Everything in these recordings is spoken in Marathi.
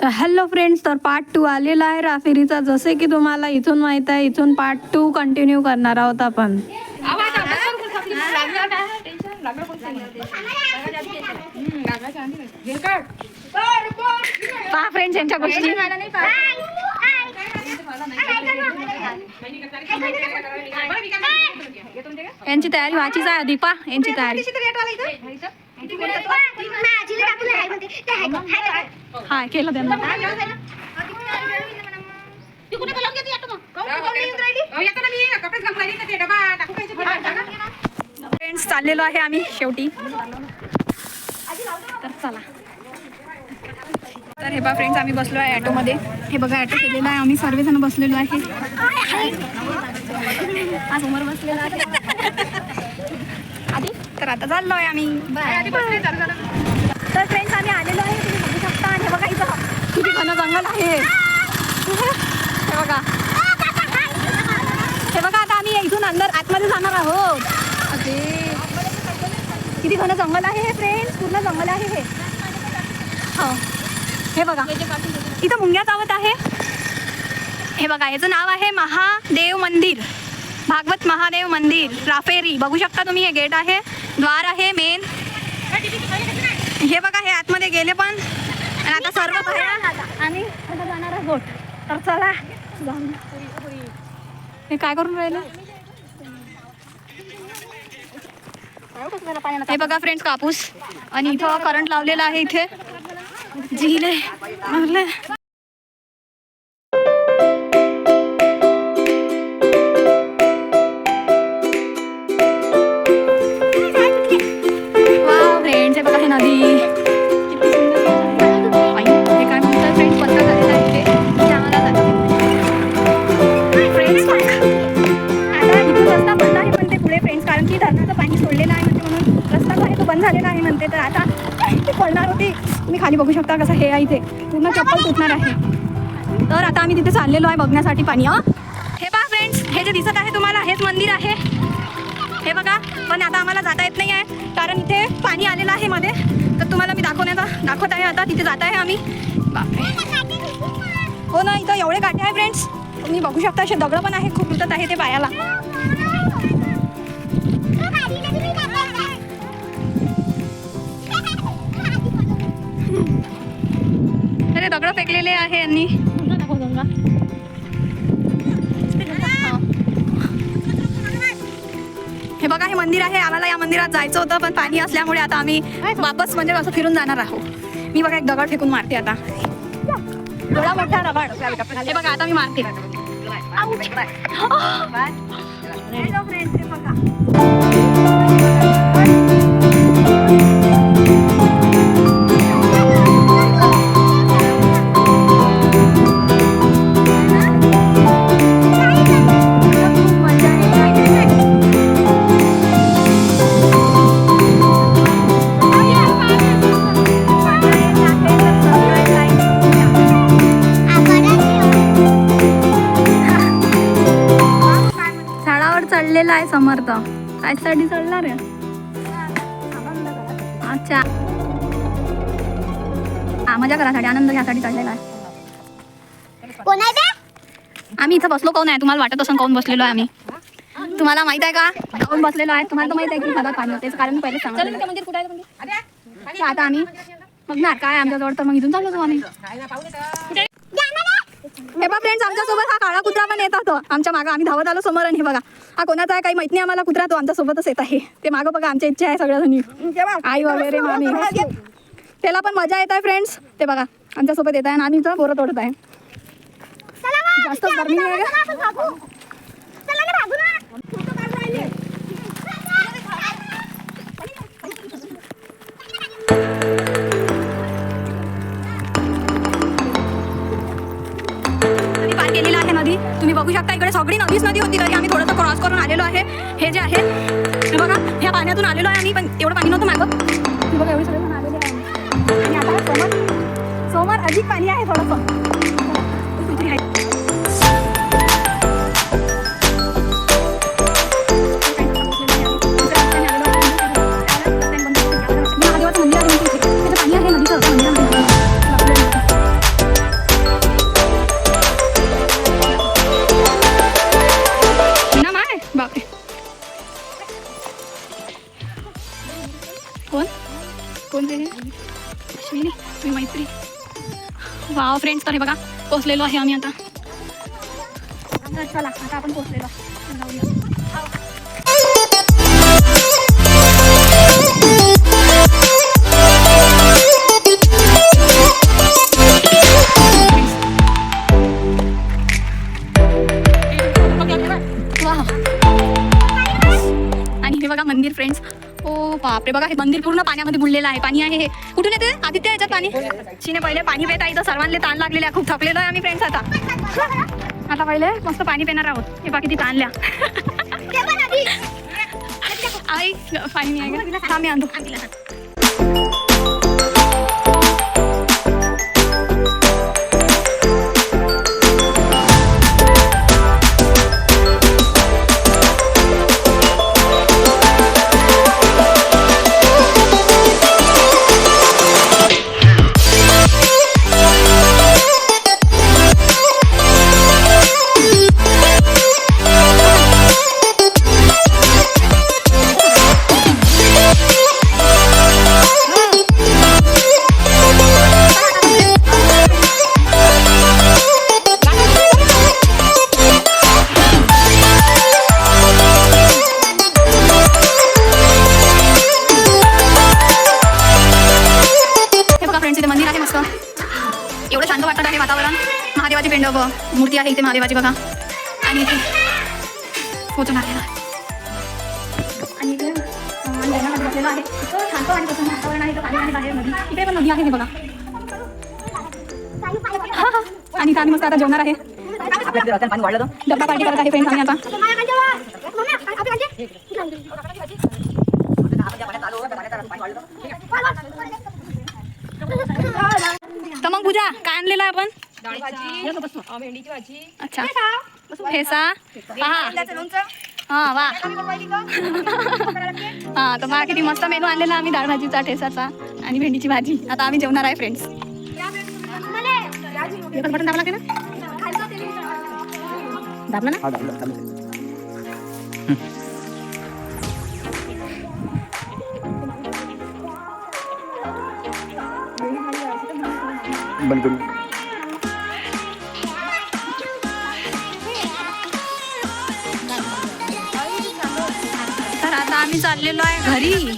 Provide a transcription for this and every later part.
तर हॅलो फ्रेंड्स तर पार्ट टू आलेला आहे राफेरीचा. जसे की तुम्हाला इथून माहीत आहे इथून पार्ट टू कंटिन्यू करणार आहोत आपण. पहा फ्रेंड्स यांच्या गोष्टी. यांची तयारी व्हायचीच आहे आधी पा यांची तयारी. हा केलं त्यांना. फ्रेंड्स चाललेलो आहे आम्ही शेवटी. तर चला. तर हे बघा फ्रेंड्स आम्ही बसलो आहे ॲटोमध्ये हे बघा ॲटो केलेला आहे. आम्ही सर्वजण बसलेलो आहे. हा समोर बसलेला आहे. तर आता चाललो आहे आम्ही तर फ्रेंड्स आम्ही आलेलो आहे. तुम्ही बघू शकता. आणि बघा इथं किती घन जंगल आहे. हे बघा. हे बघा आता आम्ही इथून अंदर आतमध्ये जाणार आहोत. अरे. किती घन जंगल आहे हे फ्रेंड्स? पूर्ण जंगल आहे हे. हो. हे बघा. इथं मुंग्या चावत आहे. हे बघा याचं नाव आहे महादेव मंदिर. भागवत महादेव मंदिर. राफेरी. बघू शकता तुम्ही हे गेट आहे. द्वार आहे मेन हे बघा हे आतमध्ये गेले पण. आणि आता सर्व बाहेर. आणि आता. जाणार आहोत तर चला. हे काय करून राहिले? हे बघा फ्रेंड्स कापूस. आणि इथं करंट लावलेला आहे इथे. झिले झालेला आहे म्हणते तर आता ती पडणार होती. तुम्ही खाली बघू शकता कसं हे आहे इथे. पूर्ण चप्पल तुटणार आहे. तर आता आम्ही तिथे चाललेलो आहे बघण्यासाठी पाणी हे? पहा फ्रेंड्स हे जे दिसत आहे तुम्हाला हेच मंदिर आहे. हे बघा पण आता आम्हाला जाता येत नाही आहे कारण इथे पाणी आलेलं आहे मध्ये. तर तुम्हाला मी दाखवण्याचा दाखवत आहे आता तिथे जात आहे आम्ही. हो ना इथं एवढे काटे आहे फ्रेंड्स तुम्ही बघू शकता असे दगड पण आहे खूप उतत आहे ते पायाला. अरे दगड फेकलेले आहे यांनी. हे बघा हे मंदिर आहे. आम्हाला या मंदिरात जायचं होतं पण पाणी असल्यामुळे आता आम्ही वापस म्हणजे असं फिरून जाणार आहोत. मी बघा एक दगड फेकून मारते आता. एवढा मोठा दगड हे बघा आता मी मारते. चढलेला आहे समर्थ? कायसाठी चढणार आहे? अच्छा. हा मजा करासाठी आनंद घ्यासाठी चढलेला आहे. आम्ही इथं बसलो कोण आहे? तुम्हाला वाटत असं कोण बसलेलो आहे आम्ही. तुम्हाला माहीत आहे का? कोण बसलेलो आहे? तुम्हाला तर माहीत आहे की हातात पाणी होते. कारण पहिले सांगितलं मंदिर कुठे आहे? तर आता आम्ही बघणार काय आमच्या जवळ तर मग इथून चाललो आम्ही. हे बघा फ्रेंड्स आमच्यासोबत हा काळा कुत्रा पण येत होता. आमच्या मागं आम्ही धावत आलो समोर आणि हे बघा हा कोणाचा आहे काही माहीत नाही आम्हाला कुत्रा तो आमच्या सोबतच येत आहे. ते मागं बघा आमच्या इच्छा आहे सगळ्या जणी आई वगैरे मामी. त्याला पण मजा येत आहे फ्रेंड्स ते बघा आमच्यासोबत येत आहे आणि आम्ही इथं बोरं तोडत आहे. जास्त गरमी नाही आहे का? बघू शकता इकडे सगळी नवीच नदी होती तरी आम्ही थोडंसं क्रॉस करून आलेलो आहे. हे जे आहे हे बघा ह्या पाण्यातून आलेलो आहे आणि पण एवढं पाणी नव्हतं मागं. बघा एवढे सगळे आलेले आहे आणि आता समोर समोर अधिक पाणी आहे थोडंसं. कोण? कोण ते? अश्विनी तुम्ही मैत्री. वा फ्रेंड्स तर हे बघा पोचलेलो आहे आम्ही आता. चला आता आपण पोचलेलो जाऊया. बापरे बघा हे मंदिर पूर्ण पाण्यामध्ये बुडलेलं आहे. पाणी आहे हे. कुठून येते? आदित्य याच्यात पाणी? शिने पहिले पाणी पेता इथं सर्वांना ताण लागलेले खूप थकलेलो आहे आम्ही फ्रेंड्स आता. आता पहिले मस्त पाणी पिणार आहोत. हे बाकी ती ताणल्या आई पाणी नाही का? हा आणतो. फ्रेंड्स इथे मंदिर आहे मस्त एवढं शांत वाटत आहे वातावरण महादेवाची पेंड ब मूर्ती आहे इथे महादेवाची बघा आणि इथे पोचून आलेला आहे आणि इथे अं, आम्ही लग्नामध्ये बसलेलो आहे इतकं शांत आणि प्रसन्न वातावरण आहे इथं पाणी आहे बाहेर नदी इकडे पण नदी आहे हे बघा हा, हा. आणि इथं आम्ही मस्त आता जेवणार आहे डब्बा पार्टी करत आहे फ्रेंड्स आम्ही आता तर मग पूजा काय आणलेलं आहे आपण? भेंडीची भाजी अच्छा. ठेसा हा. हा वा. हा तर बघा किती मस्त मेनू आणलेला आम्ही डाळ भाजीचा ठेसाचा आणि भेंडीची भाजी. आता आम्ही जेवणार आहे फ्रेंड्स बटन दाबला ना? दाबला ना? बंद करू. तर आता आम्ही चाललेलो आहे घरी.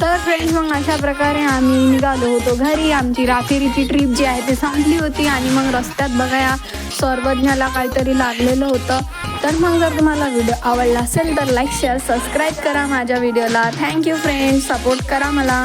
तर फ्रेंड्स मग अशा प्रकारे आम्ही निघालो होतो घरी. आमची राफेरीची ट्रिप जी आहे ती संपली होती आणि मग रस्त्यात बघा या सर्वज्ञाला काहीतरी लागलेलं होतं. तर मग जर तुम्हाला व्हिडिओ आवडला असेल तर लाईक शेअर सबस्क्राईब करा माझ्या व्हिडिओला थँक्यू फ्रेंड्स सपोर्ट करा मला.